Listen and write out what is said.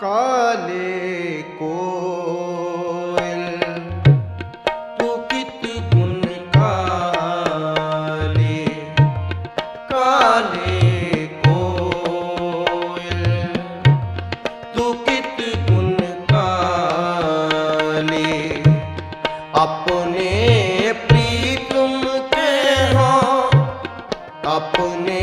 ਕਾਲੇ ਕੋਇਲ ਤੂੰ ਕਿਤ ਗੁਣ ਕਾਲੇ ਕਾਲੇ ਕੋਇਲ ਤੂੰ ਕਿਤ ਗੁਣ ਕਾਲੇ। ਆਪਣੇ ਪ੍ਰੀਤਮ ਕੇ ਹੋ ਆਪਣੇ